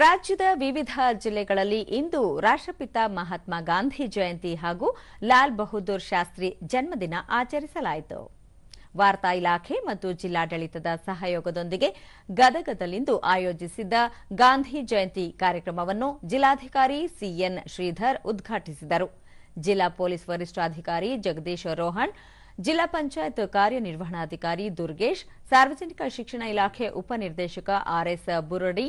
ರಾಜ್ಯದ ವಿವಿಧ ಜಿಲ್ಲೆಗಳಲ್ಲಿ ಇಂದು ರಾಷ್ಟ್ರಪಿತ ಮಹಾತ್ಮ ಗಾಂಧಿ ಜಯಂತಿ ಹಾಗೂ ಲಾಲ್ ಬಹದ್ದೂರ್ ಶಾಸ್ತ್ರಿ ಜನ್ಮದಿನ ಆಚರಿಸಲಾಯಿತು. ವಾರ್ತಾ ಇಲಾಖೆ ಮತ್ತು ಜಿಲ್ಲಾಡಳಿತದ ಸಹಯೋಗದೊಂದಿಗೆ ಗದಗದಲ್ಲಿಂದು ಆಯೋಜಿಸಿದ್ದ ಗಾಂಧಿ ಜಯಂತಿ ಕಾರ್ಯಕ್ರಮವನ್ನು ಜಿಲ್ಲಾಧಿಕಾರಿ ಸಿಎನ್ ಶ್ರೀಧರ್ ಉದ್ಘಾಟಿಸಿದರು. ಜಿಲ್ಲಾ ಪೊಲೀಸ್ ವರಿಷ್ಠಾಧಿಕಾರಿ ಜಗದೀಶ್ ರೋಹಣ್ ಜಿಲ್ಲಾ ಪಂಚಾಯತ್ ಕಾರ್ಯನಿರ್ವಹಣಾಧಿಕಾರಿ ದುರ್ಗೇಶ್, ಸಾರ್ವಜನಿಕ ಶಿಕ್ಷಣ ಇಲಾಖೆ ಉಪನಿರ್ದೇಶಕ ಆರ್ಎಸ್ ಬುರಡಿ,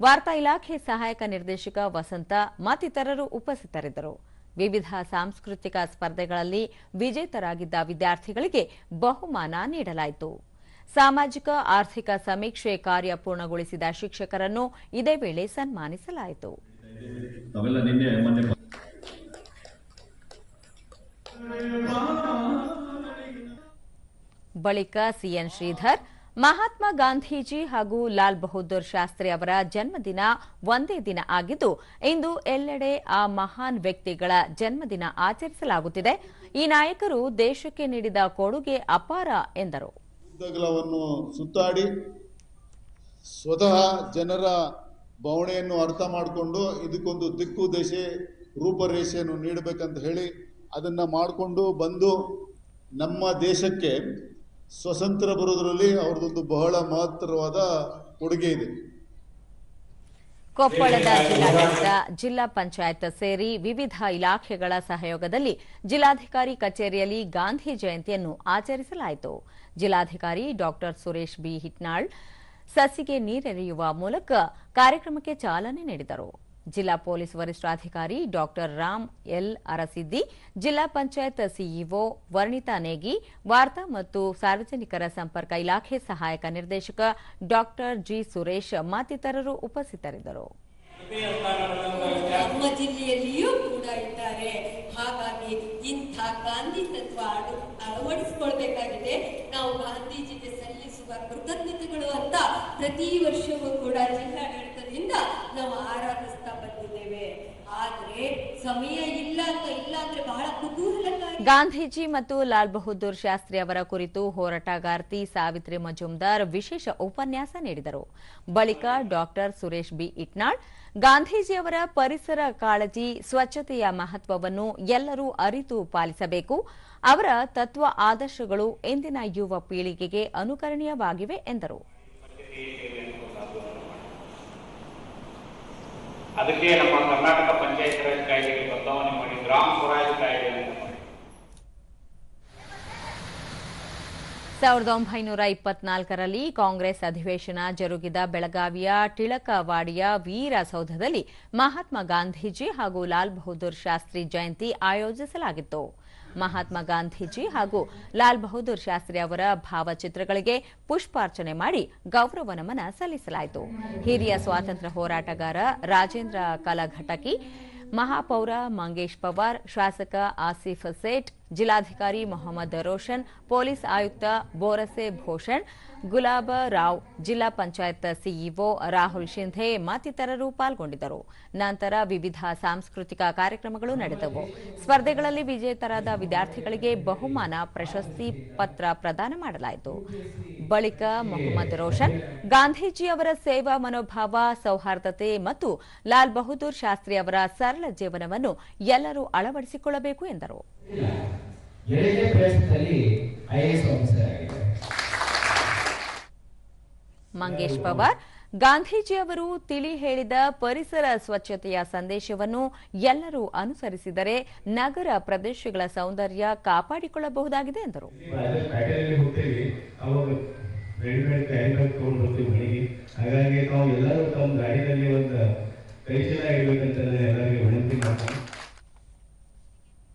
ವಾರ್ತಾ ಇಲಾಖೆ ಸಹಾಯಕ ನಿರ್ದೇಶಕ ವಸಂತ, ಮತ್ತಿತರರು ಉಪಸ್ಥಿತರಿದ್ದರು. ವಿವಿಧ ಸಾಂಸ್ಕೃತಿಕ ಸ್ಪರ್ಧೆಗಳಲ್ಲಿ ವಿಜೇತರಾಗಿದ್ದ ವಿದ್ಯಾರ್ಥಿಗಳಿಗೆ ಬಹುಮಾನ ನೀಡಲಾಯಿತು. ಸಾಮಾಜಿಕ, ಆರ್ಥಿಕ ಸಮೀಕ್ಷೆ ಕಾರ್ಯ ಪೂರ್ಣಗೊಳಿಸಿದ ಶಿಕ್ಷಕರನ್ನು ಇದೇ ವೇಳೆ ಸನ್ಮಾನಿಸಲಾಯಿತು. ಬಳಿಕ ಸಿಎನ್ ಶ್ರೀಧರ್, ಮಹಾತ್ಮ ಗಾಂಧೀಜಿ ಹಾಗೂ ಲಾಲ್ ಬಹದ್ದೂರ್ ಶಾಸ್ತ್ರಿ ಅವರ ಜನ್ಮದಿನ ಒಂದೇ ದಿನ ಆಗಿದ್ದು, ಇಂದು ಎಲ್ಲೆಡೆ ಆ ಮಹಾನ್ ವ್ಯಕ್ತಿಗಳ ಜನ್ಮದಿನ ಆಚರಿಸಲಾಗುತ್ತಿದೆ. ಈ ನಾಯಕರು ದೇಶಕ್ಕೆ ನೀಡಿದ ಕೊಡುಗೆ ಅಪಾರ ಎಂದರು. ಸುತ್ತಾಡಿ, ಸ್ವತಃ ಜನರ ಭಾವನೆಯನ್ನು ಅರ್ಥ ಮಾಡಿಕೊಂಡು ಇದಕ್ಕೊಂದು ದಿಕ್ಕು ದಶೆ ರೂಪರೇಷೆಯನ್ನು ನೀಡಬೇಕಂತ ಹೇಳಿ ಅದನ್ನು ಮಾಡಿಕೊಂಡು ಬಂದು ನಮ್ಮ ದೇಶಕ್ಕೆ ಸ್ವತಂತ್ರ ಬರೋದರಲ್ಲಿ ಅವ್ರದ್ದೊಂದು ಬಹಳ ಮಹತ್ತರವಾದ ಕೊಡುಗೆ ಇದೆ. ಕೊಪ್ಪಳದ ಜಿಲ್ಲಾಡಳಿತ, ಜಿಲ್ಲಾ ಪಂಚಾಯತ್ ಸೇರಿ ವಿವಿಧ ಇಲಾಖೆಗಳ ಸಹಯೋಗದಲ್ಲಿ ಜಿಲ್ಲಾಧಿಕಾರಿ ಕಚೇರಿಯಲ್ಲಿ ಗಾಂಧಿ ಜಯಂತಿಯನ್ನು ಆಚರಿಸಲಾಯಿತು. ಜಿಲ್ಲಾಧಿಕಾರಿ ಡಾ ಸುರೇಶ್ ಬಿ ಹಿಟ್ನಾಳ್ ಸಸಿಗೆ ನೀರೆರೆಯುವ ಮೂಲಕ ಕಾರ್ಯಕ್ರಮಕ್ಕೆ ಚಾಲನೆ ನೀಡಿದರು. ಜಿಲ್ಲಾ ಪೊಲೀಸ್ ವರಿಷ್ಠಾಧಿಕಾರಿ ಡಾಕ್ಟರ್ ರಾಮ್ ಎಲ್ ಅರಸಿದ್ದಿ, ಜಿಲ್ಲಾ ಪಂಚಾಯತ್ ಸಿಇಒ ವರ್ಣಿತಾ ನೇಗಿ, ವಾರ್ತಾ ಮತ್ತು ಸಾರ್ವಜನಿಕರ ಸಂಪರ್ಕ ಇಲಾಖೆ ಸಹಾಯಕ ನಿರ್ದೇಶಕ ಡಾಕ್ಟರ್ ಜಿ ಸುರೇಶ್ ಮತ್ತಿತರರು ಉಪಸ್ಥಿತರಿದ್ದರು. ನಮ್ಮ ಜಿಲ್ಲೆಯಲ್ಲಿಯೂ ಕೂಡ ಇದ್ದಾರೆ. ಹಾಗಾಗಿ ಇಂಥ ಗಾಂಧಿ ತತ್ವ ಅಳು- ಅಳವಡಿಸಿಕೊಳ್ಬೇಕಾಗಿದೆ. ನಾವು ಗಾಂಧೀಜಿಗೆ ಸಲ್ಲಿಸುವ ಕೃತಜ್ಞತೆಗಳು ಅಂತ ಪ್ರತಿ ವರ್ಷವೂ ಕೂಡ ಜಿಲ್ಲಾಡಳಿತದಿಂದ ನಾವು ಆರಾಧಿಸ್ತಾ ಗಾಂಧೀಜಿ ಮತ್ತು ಲಾಲ್ ಬಹದ್ದೂರ್ ಶಾಸ್ತ್ರಿ ಅವರ ಕುರಿತು ಹೋರಾಟಗಾರ್ತಿ ಸಾವಿತ್ರಿ ಮಜುಮ್ದಾರ್ ವಿಶೇಷ ಉಪನ್ಯಾಸ ನೀಡಿದರು. ಬಳಿಕ ಡಾಕ್ಟರ್ ಸುರೇಶ್ ಬಿ. ಇಟ್ನಾಳ್ ಗಾಂಧೀಜಿಯವರ ಪರಿಸರ ಕಾಳಜಿ ಸ್ವಚ್ಛತೆಯ ಮಹತ್ವವನ್ನು ಎಲ್ಲರೂ ಅರಿತು ಪಾಲಿಸಬೇಕು. ಅವರ ತತ್ವ ಆದರ್ಶಗಳು ಇಂದಿನ ಯುವ ಪೀಳಿಗೆಗೆ ಅನುಕರಣೀಯವಾಗಿವೆ ಎಂದರು. ಅದಕ್ಕೆ ನಮ್ಮ ಕರ್ನಾಟಕ ಕಾಯ್ದೆಗೆ ಬದಲಾವಣೆ ಮಾಡಿ, ಗ್ರಾಮ ಸ್ವರಾಜ್ ಸಾವಿರದ ಒಂಬೈನೂರ ಇಪ್ಪತ್ನಾಲ್ಕರಲ್ಲಿ ಕಾಂಗ್ರೆಸ್ ಅಧಿವೇಶನ ಜರುಗಿದ ಬೆಳಗಾವಿಯ ಟಿಳಕವಾಡಿಯ ವೀರಸೌಧದಲ್ಲಿ ಮಹಾತ್ಮ ಗಾಂಧೀಜಿ ಹಾಗೂ ಲಾಲ್ ಬಹದ್ದೂರ್ ಶಾಸ್ತ್ರಿ ಜಯಂತಿ ಆಯೋಜಿಸಲಾಗಿತ್ತು. ಮಹಾತ್ಮ ಗಾಂಧೀಜಿ ಹಾಗೂ ಲಾಲ್ ಬಹದ್ದೂರ್ ಶಾಸ್ತ್ರಿ ಅವರ ಭಾವಚಿತ್ರಗಳಿಗೆ ಪುಷ್ಪಾರ್ಚನೆ ಮಾಡಿ ಗೌರವ ನಮನ ಸಲ್ಲಿಸಲಾಯಿತು. ಹಿರಿಯ ಸ್ವಾತಂತ್ರ್ಯ ಹೋರಾಟಗಾರ ರಾಜೇಂದ್ರ ಕಲಘಟಕಿ ಮಹಾಪೌರ ಮಂಗೇಶ್ ಪವಾರ್ ಶಾಸಕ ಆಸಿಫ್ ಸೇಠ್ ಜಿಲ್ಲಾಧಿಕಾರಿ ಮೊಹಮ್ಮದ್ ರೋಷನ್ ಪೊಲೀಸ್ ಆಯುಕ್ತ ಬೋರಸೆ ಭೂಷಣ್ ಗುಲಾಬ ರಾವ್, ಜಿಲ್ಲಾ ಪಂಚಾಯತ್ ಸಿಇಒ ರಾಹುಲ್ ಶಿಂಧೆ ಮತ್ತಿತರರು ಪಾಲ್ಗೊಂಡಿದ್ದರು. ನಂತರ ವಿವಿಧ ಸಾಂಸ್ಕೃತಿಕ ಕಾರ್ಯಕ್ರಮಗಳು ನಡೆದವು. ಸ್ಪರ್ಧೆಗಳಲ್ಲಿ ವಿಜೇತರಾದ ವಿದ್ಯಾರ್ಥಿಗಳಿಗೆ ಬಹುಮಾನ ಪ್ರಶಸ್ತಿ ಪತ್ರ ಪ್ರದಾನ ಮಾಡಲಾಯಿತು. ಬಳಿಕ ಮೊಹಮ್ಮದ್ ರೋಷನ್ ಗಾಂಧೀಜಿ ಅವರ ಸೇವಾ ಮನೋಭಾವ, ಸೌಹಾರ್ದತೆ ಮತ್ತು ಲಾಲ್ ಬಹದ್ದೂರ್ ಶಾಸ್ತ್ರಿ ಅವರ ಸರಳ ಜೀವನವನ್ನು ಎಲ್ಲರೂ ಅಳವಡಿಸಿಕೊಳ್ಳಬೇಕು ಎಂದರು. ಮಂಗೇಶ್ ಪವಾರ್. ಗಾಂಧೀಜಿ ಅವರು ತಿಳಿ ಹೇಳಿದ ಪರಿಸರ ಸ್ವಚ್ಛತೆಯ ಸಂದೇಶವನ್ನು ಎಲ್ಲರೂ ಅನುಸರಿಸಿದರೆ ನಗರ ಪ್ರದೇಶಗಳ ಸೌಂದರ್ಯ ಕಾಪಾಡಿಕೊಳ್ಳಬಹುದಾಗಿದೆ ಎಂದರು.